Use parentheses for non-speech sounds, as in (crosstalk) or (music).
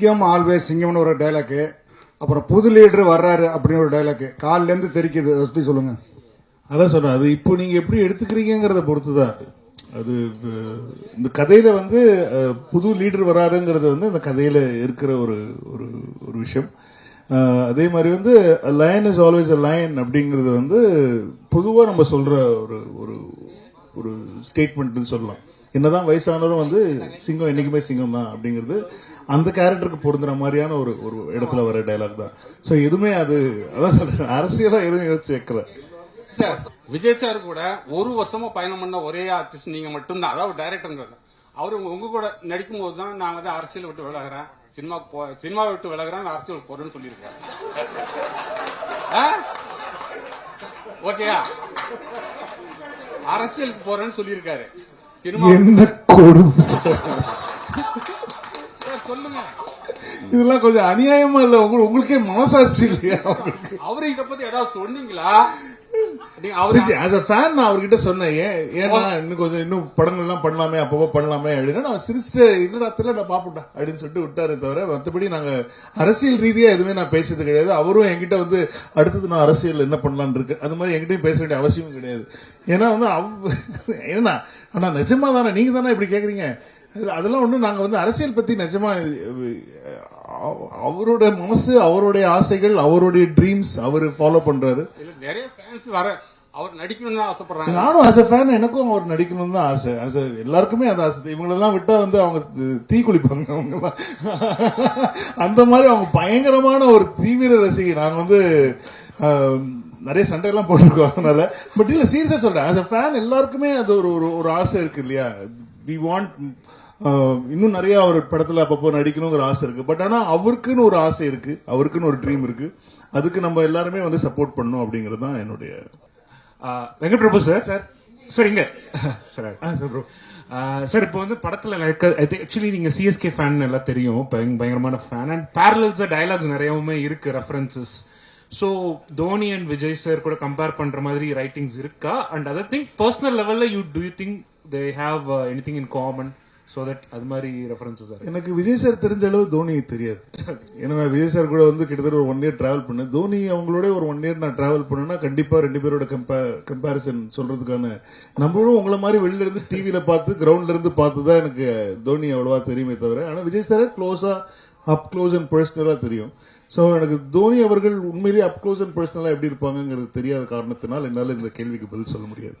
சிங்கம் ஆல்வேஸ் சிங்கம்னு ஒரு டைலாக்கு அப்புறம் புது லீடர் வர்றாரு அப்படின்னு ஒரு டைலாக்கு கால்ல இருந்து தெரிக்குது. அதை சொல்லுங்க. அதான் சொன்னேன். அது இப்போ நீங்க எப்படி எடுத்துக்கிறீங்கிறத பொறுத்து தான் அது இந்த கதையில வந்து புது லீடர் வராருங்கிறது வந்து இந்த கதையில இருக்கிற ஒரு ஒரு ஒரு விஷயம். அதே மாதிரி வந்து lion is always a lion அப்படிங்கிறது வந்து பொதுவாக நம்ம சொல்ற ஒரு ஒரு ஒரு ஸ்டேட்மெண்ட்னு சொல்லலாம். என்னதான் வயசானதும் வந்து சிங்கம் என்னைக்குமே சிங்கம் தான் அப்படிங்கிறது அந்த கேரக்டருக்கு பொருந்துற மாதிரியான ஒரு ஒரு இடத்துல வர டைலாக் தான். ஸோ எதுவுமே அது அதான் சொல்றேன் அரசியலா எதுவும் யோசிச்சு வைக்கல. சார் விஜய் சார் கூட ஒரு வருஷமா பயணம் பண்ண ஒரே ஆர்டிஸ்ட் நீங்க மட்டும்தான். அதாவது டைரக்டர் அவர் உங்க கூட நடிக்கும் போது தான் நான் வந்து அரசியல் விட்டு விலகுறேன். சினிமா சினிமா விட்டு விலகிறேன் அரசியல் போறேன்னு சொல்லியிருக்காரு. ஆ? ஓகேயா அரசியலுக்கு போறேன்னு சொல்லியிருக்காரு. என்ன கொடுமை. சொல்லுங்க. இதெல்லாம் கொஞ்சம் அநியாயமா இல்ல. உங்களுக்கு உங்களுக்கே மனசாட்சி இல்லையா? அவரு இத பத்தி ஏதாவது சொன்னீங்களா? ஆஸ் அ ஃபேன் நான் அவர்கிட்ட சொன்னேன் ஏன் ஏன்னா இன்னும் கொஞ்சம் இன்னும் படங்கள் எல்லாம் பண்ணலாமே அப்பப்போ பண்ணலாமே அப்படின்னா. நான் சிரிச்சுட்டு இல்லடா தெரியல பாப்புட்டா அப்படின்னு சொல்லிட்டு விட்டாரே தவிர மத்தபடி நாங்க அரசியல் ரீதியா எதுவுமே நான் பேசியது கிடையாது. அவரும் என்கிட்ட வந்து அடுத்தது நான் அரசியல் என்ன பண்ணலாம்னு இருக்கு? அது மாதிரி என்கிட்டயும் பேச வேண்டிய அவசியமும் கிடையாது. ஏன்னா வந்து (laughs) ஏன்னா ஆனா நிஜமா தானே நீங்க தானே இப்படி கேக்குறீங்க? அது- அதெல்லாம் ஒண்ணும் நாங்க வந்து அரசியல் பத்தி நிஜமா அஹ், அவரோட மனசு அவருடைய ஆசைகள் அவருடைய ட்ரீம்ஸ் அவர் ஃபாலோ பண்றாரு. நிறைய ஃபேன்ஸ் வர அவர் நடிக்கணும்னு ஆசைப்படுறாங்க. நானும் ஆஸ் அ ஃபேன் எனக்கும் அவர் நடிக்கணும்னு தான் ஆசை. A எல்லாருக்குமே அது ஆசை. இவங்களெல்லாம் விட்டா வந்து அவங்க தி- குளிப்பாங்க அவங்க (laughs) அந்த மாதிரி அவங்க பயங்கரமான ஒரு தீவிர ரசிகை. நாங்க வந்து நிறைய சண்டையெல்லாம் போட்டிருக்கோம் அதனால. பட் இல்ல சீரியஸா சொல்றேன். ஆஸ் அ ஃபேன் எல்லாருக்குமே அது ஒரு ஒரு- ஒரு ஆசை இருக்கு இல்லையா? வி வாண்ட் இன்னும் நிறைய அவர் படத்துல அப்பப்போ நடிக்கணுங்கிற ஆசை இருக்கு. பட் ஆனா அவருக்குன்னு ஒரு ஆசை இருக்கு அவருக்குன்னு ஒரு ட்ரீம் இருக்கு. அதுக்கு நம்ம எல்லாருமே வந்து சப்போர்ட் பண்ணணும் அப்படிங்கிறது தான் என்னுடைய Venkat Prabhu sir (laughs) sir. Sir இங்க. சார் ஆ, sir, bro. சார் இப்போ வந்து படத்துல ஆக்சுவலி நீங்க சிஎஸ்கே ஃபேன் எல்லாம் தெரியும். பயங்க- பயங்கரமான ஃபேன் அண்ட் பேரலல்ஸ் டயலாக்ஸ் நிறையவுமே இருக்கு references so Dhoni and Vijay sir கூட கம்பேர் பண்ற மாதிரி ரைட்டிங்ஸ் இருக்கா? அண்ட் அதர் திங் பர்சனல் லெவல்ல you do you think they have any thing in common so that அது மாதிரி ரெஃபரன்சஸ் எனக்கு விஜய் சார் தெரிஞ்ச அளவு தோனி தெரியாது. ஏன்னா நான் விஜய் சார் கூட வந்து கிட்டத்தட்ட ஒரு ஒன் இயர் டிராவல் பண்ணேன். தோனி அவங்களோட ஒரு ஒன் இயர் நான் டிராவல் பண்ணேன்னா கண்டிப்பா ரெண்டு பேரோட கம்பேரிசன் சொல்றதுக்கான நம்மளும் உங்களை மாதிரி வெளியில இருந்து டிவியில பார்த்து கிரவுண்ட்ல இருந்து பார்த்து தான் எனக்கு தோனி அவ்வளவா தெரியுமே தவிர ஆனா விஜய் சார் க்ளோஸா அப் க்ளோஸ் அண்ட் பர்சனலா தெரியும். ஸோ எனக்கு தோனி அவர்கள் உண்மையிலேயே அப் க்ளோஸ் அண்ட் பர்சனலா எப்படி இருப்பாங்கங்கிறது தெரியாத காரணத்தினால் என்னால் இந்த கேள்விக்கு பதில் சொல்ல முடியாது.